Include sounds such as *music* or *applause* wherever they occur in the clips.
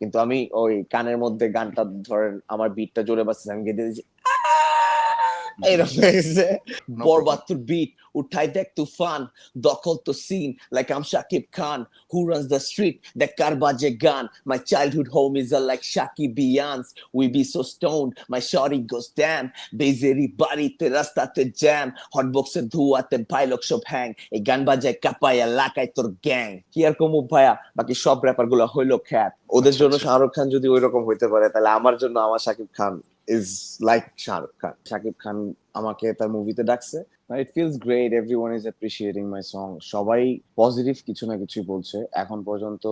কিন্তু আমি ওই কানের মধ্যে গানটা ধরেন আমার বিটটা জোরে বাসছে আমি গেতে দিয়েছি। এরকম হয়েছে। No বরবাতুর বিট উঠাই দেখ তুফান দখল তো scene like I'm Shakib Khan who runs the street দেখ কার বাজে গান my childhood home is a like Shakib বিয়ান্স we be so my sorry goes damn বেজেরি বাড়িতে রাস্তাতে জ্যাম ধুয়াতে ভাইলক সব হ্যাং এই গান বাজায় কাপায় এলাকায় তোর গ্যাং কি আর কমু ভাইয়া বাকি সব র্যাপারগুলো হইল খ্যাত ওদের জন্য। শাহরুখ খান যদি ওই রকম হইতে পারে তাহলে আমার জন্য আমার শাকিব খান ইজ লাইক শাহরুখ খান শাকিব খান আমাকে তার মুভিতে ডাকছে। It feels great everyone is appreciating my song সবাই পজিটিভ কিছু না কিছুই বলছে। এখন পর্যন্ত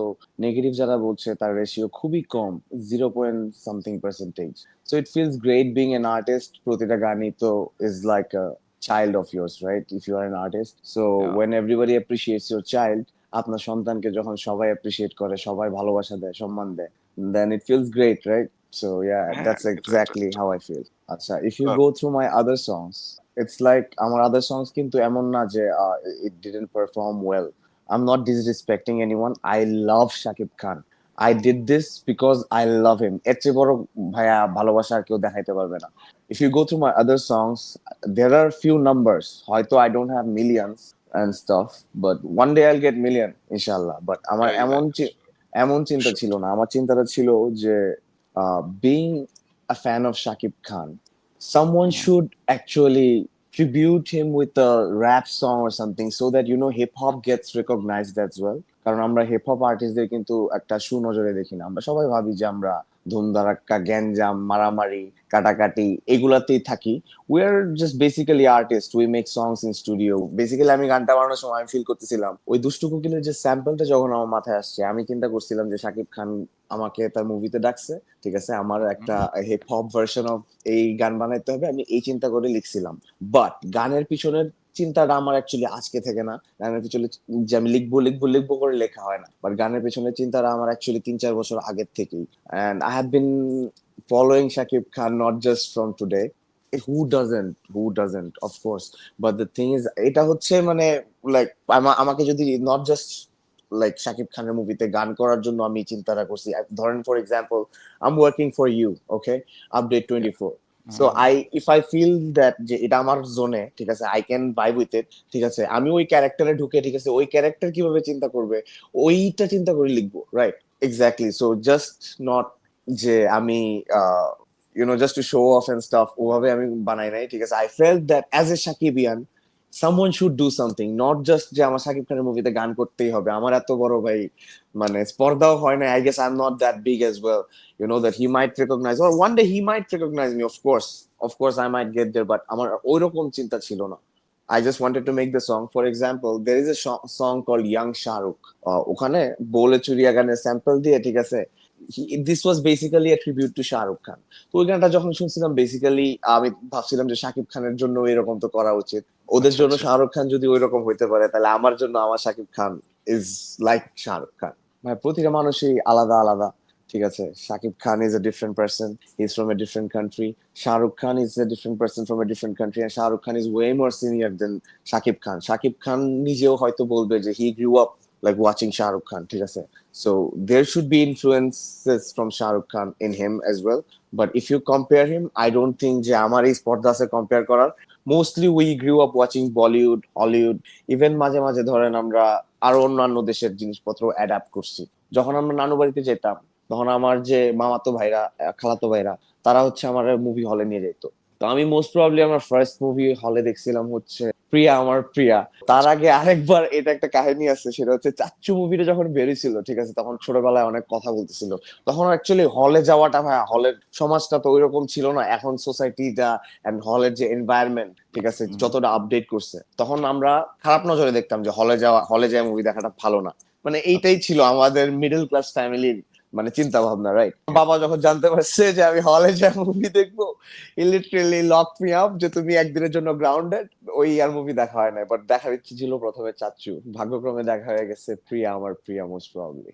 নেগেটিভ যারা বলছে তার রেশিও খুবই কম zero point something percentage so it feels great being an artist প্রতিটা গানই তো is like a child of yours right? If you are an artist so Yeah. when everybody appreciates your child আপনার সন্তানকে যখন সবাই appreciate করে সবাই ভালোবাসা দেয় সম্মান দেয় then it feels great right? So yeah হ্যাঁ, that's exactly how I feel আচ্ছা if you go through my other songs it's like আমার other songs কিন্তু এমন না যে uh, it didn't perform well I'm not disrespecting anyone I love Shakib Khan I did this because I love him এর চেয়ে বড় ভাইয়া ভালোবাসা আর কেউ দেখাইতে পারবে না if you go through my other songs there are few numbers হয়তো I don't have millions and stuff but one day I'll get million inshallah but আমার এমন. এমন চিন্তা ছিল না আমার চিন্তাটা ছিল যে being a fan of Shakib Khan someone should actually tribute him with a rap song or something so that you know hip hop gets recognized as well কারণ আমরা হিপ হপ আর্টিস্টদের কিন্তু একটা সুনজরে দেখি না আমরা সবাই ভাবি যে আমরা ধুমধারাক্কা গ্যাঞ্জাম মারামারি কাটাকাটি এগুলাতেই থাকি। We are just basically artist we make songs in studio basically আমি গানটা বানানোর সময় আমি ফিল করতেছিলাম ওই দুষ্টু কোকিলের যে স্যাম্পলটা যখন আমার মাথায় আসছে আমি চিন্তা করছিলাম যে শাকিব খান আমাকে তার মুভিতে ডাকছে ঠিক আছে? আমার একটা হিপ হপ ভার্সন অফ এই গান বানাইতে হবে আমি এই চিন্তা করে লিখছিলাম। বাট গানের পিছনের চিন্তাটা আমার অ্যাকচুয়ালি আজকে থেকে না। গানের পিছনে যে আমি লিখব লিখব লিখব করে লেখা হয় না। বাট গানের পিছনে চিন্তাটা আমার অ্যাকচুয়ালি তিন চার বছর আগের থেকেই। And I have been following Shakib Khan not just from today who doesn't who doesn't of course but the thing is এটা হচ্ছে মানে লাইক আমাকে যদি নট জাস্ট লাইক শাকিব খানের মুভিতে গান করার জন্য আমি চিন্তাটা করছি। ধরেন for example I am working for you okay update twenty four so I if I feel that যে এটা আমার জোনে ঠিক আছে I can vibe with it ঠিক আছে আমি ওই ক্যারেক্টারে ঢুকে ঠিক আছে ওই ক্যারেক্টার কীভাবে চিন্তা করবে ওইটা চিন্তা করে লিখব right exactly so just not যে আমি you know just to show off and stuff ওভাবে আমি বানাই নাই ঠিক আছে I feel that as a Shakibian someone should do something not just যে আমার সাকিব খানের মুভিতে গান করতেই হবে আমার এত বড় ভাই মানে স্পর্ধাও হয় না I guess I am not that big as well that he might recognize or one day he might recognize me of course of course i might get there but আমার ওইরকম চিন্তা ছিল না wanted to make the song. For example, there is a sh- song called Young Shahrukh. Uh, ওখানে বলে চুরিয়া গানের sample দিয়ে ঠিক আছে this was basically tribute to Shahrukh Khan তো ওই গানটা যখন শুনছিলাম বেসিক্যালি আমি ভাবছিলাম যে শাকিব খানের জন্য এরকম তো করা উচিত। ওদের আচ্ছা, জন্য আচ্ছা। শাহরুখ খান যদি ওই রকম হইতে পারে তাহলে আমার জন্য আমার শাকিব খান ইজ লাইক শাহরুখ খান মানে প্রতিটা মানুষই আলাদা আলাদা। ঠিক আছে Shakib Khan is a different person he's from a different country Shahrukh Khan is a different person from a different country and Shahrukh Khan is way more senior than Shakib Khan Shakib Khan নিজেও হয়তো বলবে যে হি grew up like watching Shahrukh Khan ঠিক আছে so there should be influences from Shahrukh Khan in him as well but if you compare him I don't think যে আমার এই স্পর্ধা আছে compare করার mostly we grew up watching Bollywood Hollywood even মাঝে মাঝে ধরেন আমরা আরও অন্যান্য দেশের জিনিসপত্র অ্যাডাপ্ট করছি যখন আমরা নানু বাড়িতে যেতাম তখন আমার যে মামাতো ভাইরা খালাতো ভাইরা তারা হচ্ছে আমার মুভি হলে নিয়ে যেত তো আমি মোস্ট প্রবাবলি আমার ফার্স্ট মুভি হলে দেখছিলাম হচ্ছে প্রিয়া আমার প্রিয়া। তার আগে আরেকবার এটা একটা কাহিনী আছে সেটা হচ্ছে চাচ্চু মুভিটা যখন বেরিয়েছিল ঠিক আছে তখন ছোটবেলায় অনেক কথা বলতেছিল। তখন অ্যাকচুয়ালি হলে যাওয়াটা ভাই হলের সমাজটা তো ওইরকম ছিল না। এখন সোসাইটিটা এন্ড হলের যে এনভায়রনমেন্ট ঠিক আছে যতটা আপডেট করছে তখন আমরা খারাপ নজরে দেখতাম যে হলে যাওয়া হলে যায় মুভি দেখাটা ভালো না। মানে এইটাই ছিল আমাদের মিডল ক্লাস ফ্যামিলির মানে চিন্তা ভাবনা রাইট বাবা যখন জানতে পারছে যে আমি হলে যাই মুভি দেখব লিটারেলি লক মি আপ যে তুমি একদিনের জন্য গ্রাউন্ডেড ওই আর মুভি দেখা হয় না বাট দেখার ইচ্ছে ছিল প্রথমে চাচ্চু ভাগ্যক্রমে দেখা হয়ে গেছে প্রিয়া আমার প্রিয়া মোস্ট প্রবাবলি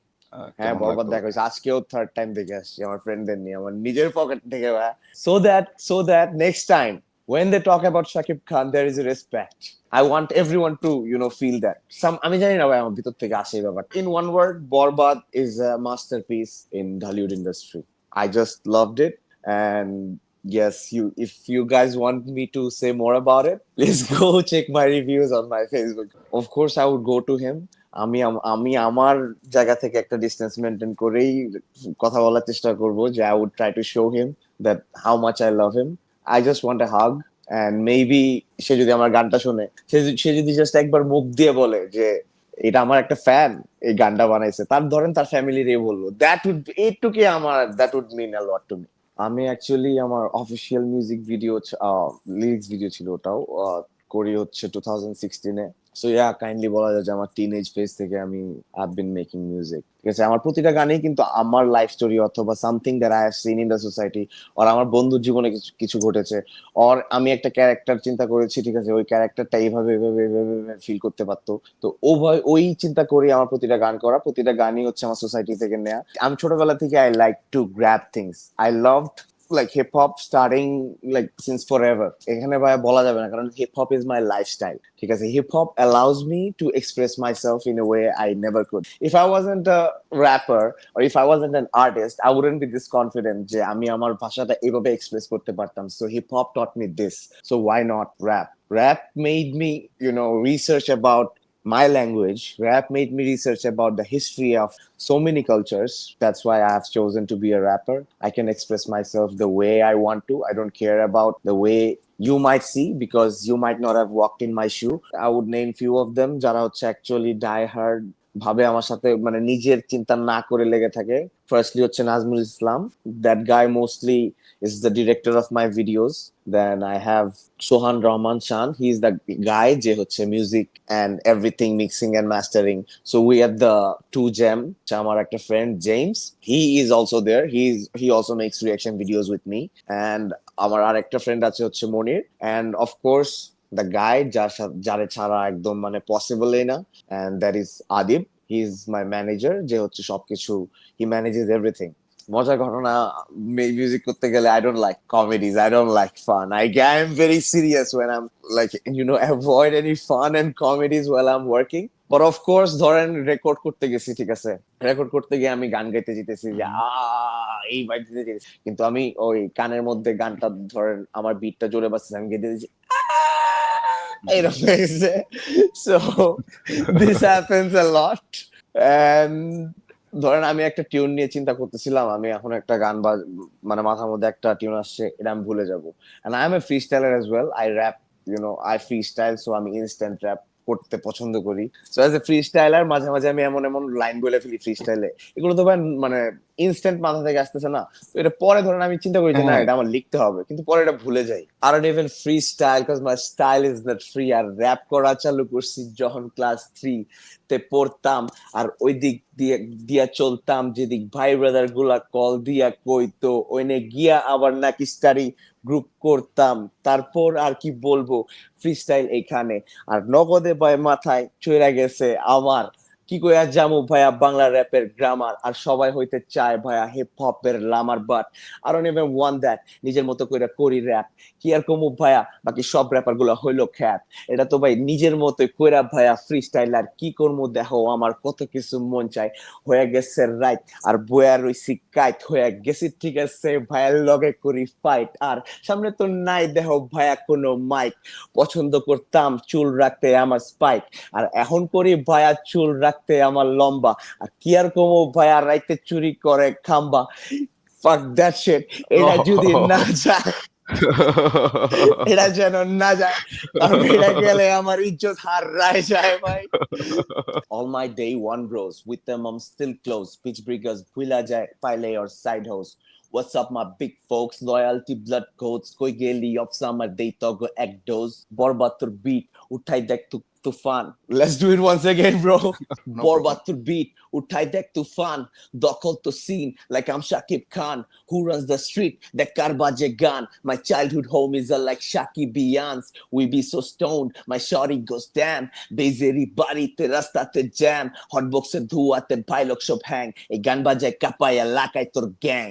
হ্যাঁ বরবাদ দেখা হয়েছে। আজকেও থার্ড টাইম দেখে আসছি আমার ফ্রেন্ডদের নিয়ে আমার নিজের পকেট থেকে so that so that next time when they talk about Shakib Khan, there is a respect. I want everyone to, you know, feel that. Some আমি জানি না আমার ভিতর থেকে আসে ব্যাপার In one word, Borbad is a masterpiece in Hollywood industry. I just loved it and yes, you if you guys want me to say more about it, please go check my reviews on my Facebook. Of course, I would go to him. আম- আমি আমার জায়গা থেকে একটা distance maintain করেই কথা বলার চেষ্টা করব যে I would try to show him that how much I love him I just want a hug and maybe say যদি আমার গানটা শুনে, সে যদি- জাস্ট একবার মুখ দিয়ে বলে যে এটা আমার একটা ফ্যান এই গানটা বানাইছে, তার ধরেন তার ফ্যামিলি রে বলল দ্যাট উড এইটুকি আমার that would mean a lot to me আমি অ্যাকচুয়ালি আমার official music video lyrics video ছিল ওটাও করি হচ্ছে টু থাউজেন্ড সিক্সটিনে সো ইয়া কাইন্ডলি বলা যায় যে আমার টিন এজ ফেজ থেকে আমি আই বিন মেকিং মিউজিক ঠিক আছে, আমার প্রতিটা গানেই কিন্তু আমার লাইফ স্টোরি অথবা something that I have seen in the society আর আমার বন্ধুর জীবনে কিছু ঘটেছে অর আমি একটা ক্যারেক্টার চিন্তা করেছি, ঠিক আছে, ওই ক্যারেক্টারটা এইভাবে এভাবে এভাবে ফিল করতে পারতো। তো ও ভয় ওই চিন্তা করে আমার প্রতিটা গান করা, প্রতিটা গানই হচ্ছে আমার সোসাইটি থেকে নেয়া। আমি ছোটবেলা থেকে I like to grab things I loved like hip hop starting like since forever এখানে ভাই বলা যাবে না কারণ hip hop is my lifestyle ঠিক আছে hip hop allows me to express myself in a way I never could if I wasn't a rapper or if I wasn't an artist I wouldn't be this confident যে আমি আমার ভাষাটা এভাবে express করতে পারতাম so hip hop taught me this so why not rap rap made me you know research about my language. Rap made me research about the history of so many cultures. That's why I have chosen to be a rapper. I can express myself the way I want to. I don't care about the way you might see because you might not have walked in my shoe. I would name few of them. যারা হচ্ছে actually die hard ভাবে আমার সাথে মানে নিজের চিন্তা না করে লেগে থাকে। ফার্স্টলি হচ্ছে Najmul Islam. That guy mostly is the director of my videos then I have Sohan Rahman Shan he is the guy যে হচ্ছে music and everything mixing and mastering so we are the two jam যা আমার একটা friend James he is also there he is he also makes reaction videos with me and আমার আর একটা friend আছে হচ্ছে Monir. And of course the guy যার সাথে যারে ছাড়া একদম মানে পসিবলই না। And that is Adib. He is my manager, যে হচ্ছে সবকিছু, he manages everything. মজার ঘটনা মিউজিক করতে গেলে I don't like comedies I don't like fun I I am very serious when I am like you know avoid any fun and comedies well I am working but of course ধরেন record করতে গেছি, ঠিক আছে? Record করতে গিয়ে আমি গান গাইতে যেতেছি, যে এই বাইট দিতে কিন্তু আমি ওই কানের মধ্যে গানটা ধরেন আমার বিটটা জোরে বাজছে আমি গেতে দিয়েছি so this happens a lot ধরেন আমি একটা টিউন নিয়ে চিন্তা করতেছিলাম, আমি এখন একটা গান বা মানে মাথার মধ্যে একটা টিউন আসছে, এটা আমি ভুলে যাব। And I am a freestyler as well I rap you know I freestyle so আমি ইনস্ট্যান্ট র্যাপ করতে পছন্দ করি। So as a freestyler মাঝে মাঝে আমি এমন এমন লাইন বলে ফেলি ফ্রি স্টাইলে এগুলো তো মানে ইনস্ট্যান্ট মাথা থেকে আসতেছে না। তো এটা পরে ধরেন আমি চিন্তা করি যে না হ্যাঁ। এটা আমার লিখতে হবে। কিন্তু পরে এটা ভুলে যাই। আর even freestyle because my style is not free R rap করা চালু করছি যখন ক্লাস থ্রি তে পড়তাম। আর ওই দিক দিয়ে দিয়া চলতাম। যেদিক ভাই ব্রাদারগুলা কল দিয়া কইতো ওইনে গিয়া আবার নাকি স্টাডি গ্রুপ করতাম। তারপর আর কি বলব? ফ্রি স্টাইল এখানে। আর নগদে ভাই মাথায় চড়া গেছে আমার। কি কইয়া জামু ভাইয়া বাংলা র্যাপের গ্রামার আর সবাই হইতে চায় ভাইয়া হিপ হপের লামার বাট আর নেভেন ওয়ান দ্যাট নিজের মতো কইরা করি র্যাপ কি আর কমু ভাইয়া? বাকি সব র্যাপারগুলো হইল খ্যাত। এটা তো ভাই নিজের মতো কইরা ভাইয়া ফ্রি স্টাইল আর কি করব দেখো? আমার কত কিছু মন চায়। হয়ে গেছে রাইট আর বয়া রইছি কাইট হয়ে গেছি ঠিক আছে ভাইয়ার লগে করি ফাইট আর সামনে তো নাই দেহ ভাইয়া কোনো মাইক পছন্দ করতাম চুল রাখতে আমার স্পাইক আর এখন করি ভাইয়া চুল রাখতে আমার লম্বা আর কি আর কমো ভাইয়া রাইতে চুরি করে খাম্বা ফাক দ্যাট শিট এটা যদি না যায় এটা যেন না যায় কারণ এটা গেলে আমার ইজ্জত হারায় যায় ভাই All my day one bros with them I'm still close. Pitch briggers, Willa Jai, Pile or side house. What's up, my big folks? Loyalty, blood codes, koi geli of summer, they togo egg dose. Borbatur beat, utai dek tu tufan. Let's do it once again, bro. *laughs* Borbatur beat, utai dek tufan. Dokol to scene, like I'm Shakib Khan. Who runs the street? The Karbaje gun. My childhood homies are like Shaki Beyonce. We be so stoned, my shorty goes damn. বেজেরি বাড়িতে রাস্তাতে jam হটবক্সের ধুয়াতে ভাইলক সব hang এই গান বাজায় কাপায় এলাকায় তোর gang